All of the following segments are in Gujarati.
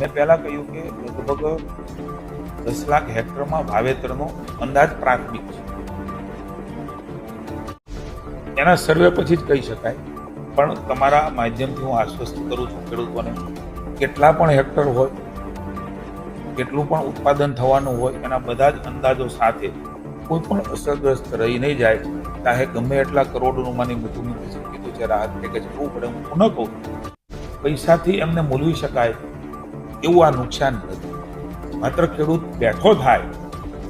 મેં પહેલા કહ્યું કે લગભગ દસ લાખ હેક્ટરમાં વાવેતરનો અંદાજ પ્રાથમિક છે. એના સર્વે પછી જ કહી શકાય, પણ તમારા માધ્યમથી હું આશ્વસ્ત કરું છું ખેડૂતોને, કેટલા પણ હેક્ટર હોય, કેટલું પણ ઉત્પાદન થવાનું હોય, એના બધા જ અંદાજો સાથે કોઈ પણ અસરગ્રસ્ત રહી નહીં જાય, ચાહે ગમે એટલા કરોડનું માની મૃત્યુ કીધું છે, રાહત પેકેજ કરવું પડે, હું પુનઃ કહું. પૈસાથી એમને મૂલવી શકાય એવું આ નુકસાન નથી. માત્ર ખેડૂત બેઠો થાય,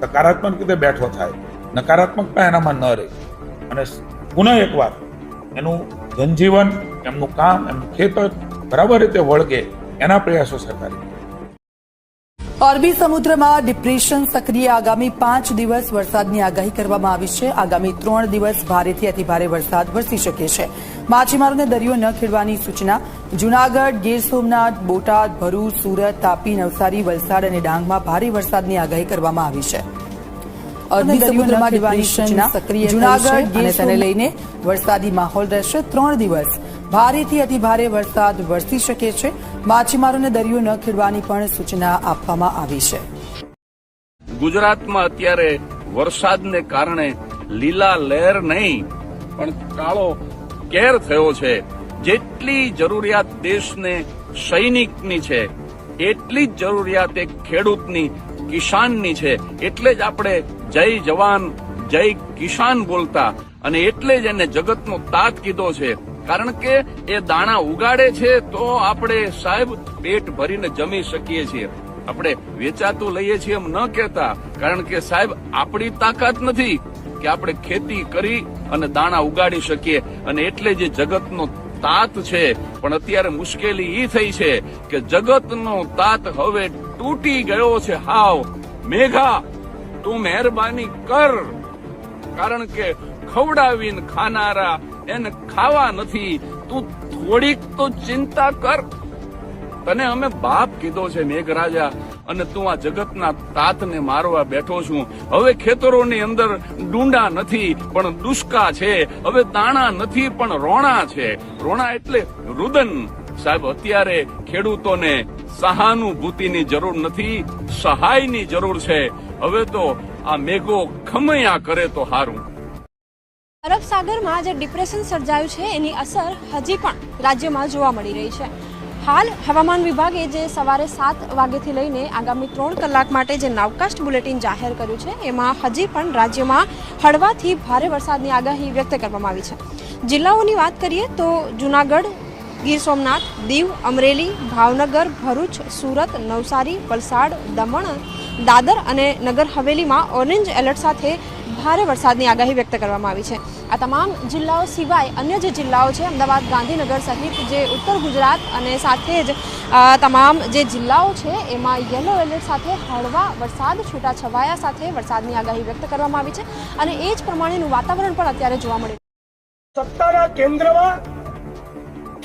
સકારાત્મક રીતે બેઠો થાય નકારાત્મકતા એનામાં ન રહે. અને પુનઃ એકવાર એનું જનજીવન, એમનું કામ, એમનું ખેતર બરાબર રીતે વળગે એના પ્રયાસો સરકારી અરબી સમુદ્રમાં ડિપ્રેશન સક્રિય આગામી પાંચ દિવસ વરસાદની આગાહી કરવામાં આવી છે. આગામી ત્રણ દિવસ ભારેથી અતિભારે વરસાદ વરસી શકે છે. માછીમારોને દરિયો ન ખેડવાની સૂચના. જૂનાગઢ ગીર સોમનાથ બોટાદ ભરૂચ સુરત તાપી નવસારી વલસાડ અને ડાંગમાં ભારે વરસાદની આગાહી કરવામાં આવી છે. અરબી સમુદ્રમાં ડિપ્રેશન સક્રિય જૂનાગઢ તેને લઈને વરસાદી માહોલ રહેશે ત્રણ દિવસ. ભારેથી અતિભારે વરસાદ વરસી શકે છે. માછીમારોને દરિયો ન ખેડવાની પણ સૂચના આપવામાં આવી છે. ગુજરાતમાં અત્યારે વરસાદને કારણે લીલા લહેર નહીં, પણ કાળો કેર થયો છે. જેટલી જરૂરિયાત દેશને સૈનિકની છે, એટલી જ જરૂરિયાત એક ખેડૂતની, કિસાનની છે. એટલે જ આપણે જય જવાન, જય કિસાન બોલતા અને એટલે જ એને જગતનો તાત કીધો છે. કારણ કે એ દાણા ઉગાડે છે તો આપણે સાહેબ પેટ ભરીને જમી શકીએ છીએ. આપણે વેચાતું લઈએ છીએ એમ ન કહેતા. કારણ કે સાહેબ, આપણી તાકાત નથી કે આપણે ખેતી કરી અને દાણા ઉગાડી શકીએ. અને એટલે જે જગતનો તાત છે, પણ અત્યારે મુશ્કેલી એ થઈ છે કે જગતનો તાત હવે તૂટી ગયો છે. હાવ, મેઘા, તું મહેરબાની કર. કારણ કે ખવડાવીને ખાનારા એને ખાવા નથી. તું થોડીક તો ચિંતા કર. તને અમે બાપ કીધો છે મેઘરાજા, અને તું આ જગતના તાતને મારવા બેઠો છું. હવે ખેતરોની અંદર ડુંડા નથી, પણ દુષ્કા છે. હવે દાણા નથી, પણ રોણા છે. રોણા એટલે રુદન. સાહેબ, અત્યારે ખેડૂતોને સહાનુભૂતિની જરૂર નથી, સહાયની જરૂર છે. હવે તો આ મેઘો ખમૈયા કરે તો હારું. અરબ સાગરમાં જે ડિપ્રેશન સર્જાયું છે, એની અસર હજી પણ રાજ્યમાં જોવા મળી રહી છે. હાલ હવામાન વિભાગે જે સવારે સાત વાગ્યાથી લઈને આગામી ત્રણ કલાક માટે જે નાવકાસ્ટ બુલેટિન જાહેર કર્યું છે, એમાં હજી પણ રાજ્યમાં હળવાથી ભારે વરસાદની આગાહી વ્યક્ત કરવામાં આવી છે. જિલ્લાઓની વાત કરીએ તો જુનાગઢ, ગીર સોમનાથ, દીવ, અમરેલી, ભાવનગર, ભરૂચ, સુરત, નવસારી, વલસાડ, દમણ, દાદર અને નગર હવેલીમાં ઓરેન્જ એલર્ટ સાથે ભારે વરસાદની આગાહી વ્યક્ત કરવામાં આવી છે. આ તમામ જિલ્લાઓ સિવાય અન્ય જે જિલ્લાઓ છે, અમદાવાદ, ગાંધીનગર સહિત જે ઉત્તર ગુજરાત અને સાથે જ તમામ જે જિલ્લાઓ છે, એમાં યલો એલર્ટ સાથે હળવા વરસાદ, છૂટાછવાયા સાથે વરસાદની આગાહી વ્યક્ત કરવામાં આવી છે અને એ જ પ્રમાણેનું વાતાવરણ પણ અત્યારે જોવા મળે સત્તાના કેન્દ્રમાં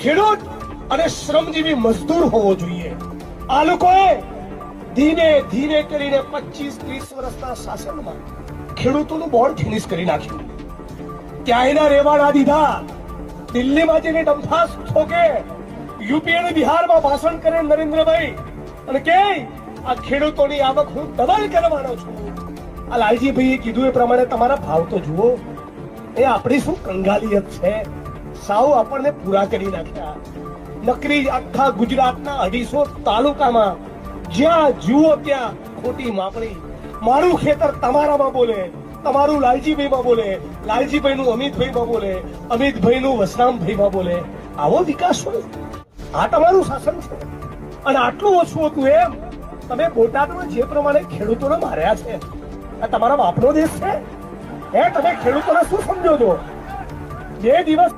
ખેડૂત અને શ્રમજીવી મજદૂર હોવો જોઈએ. આ લોકોએ ધીમે ધીમે કરીને પચીસ ત્રીસ વર્ષના શાસનમાં ખેડૂતોનું બોર્ડ ફિનિશ કરી નાખ્યું. ત્યાં એના રેવાડા દીધા. દિલ્હીમાં જઈને ડંફાસ ઠોકે યુપી અને બિહારમાં ભાષણ કરે નરેન્દ્રભાઈ. અને કે, આ ખેડૂતોની આવક હું ડબલ કરવાનો છું. આ લાલજીભાઈએ કીધું એ પ્રમાણે તમારા ભાવ તો જુઓ. એ આપણી શું કંગાલિયત છે? સાવ આપણને પૂરા કરી નાખ્યા. નકરી આખા ગુજરાતના અઢીસો તાલુકામાં જ્યાં જુઓ ત્યાં ખોટી માપણી મારું ખેતર તમારામાં બોલે, તમારું લાલજીભાઈમાં બોલે, લાલજીભાઈનું અમિતભાઈમાં બોલે, અમિતભાઈનું વસરામભાઈમાં બોલે. આવો વિકાસ હોય. આ તમારું શાસન છે. અને આટલું ઓછું હતું એમ, તમે બોટાદમાં જે પ્રમાણે ખેડૂતોને માર્યા છે. આ તમારા બાપનો દેશ છે. હે, તમે ખેડૂતોને શું સમજો છો? બે દિવસ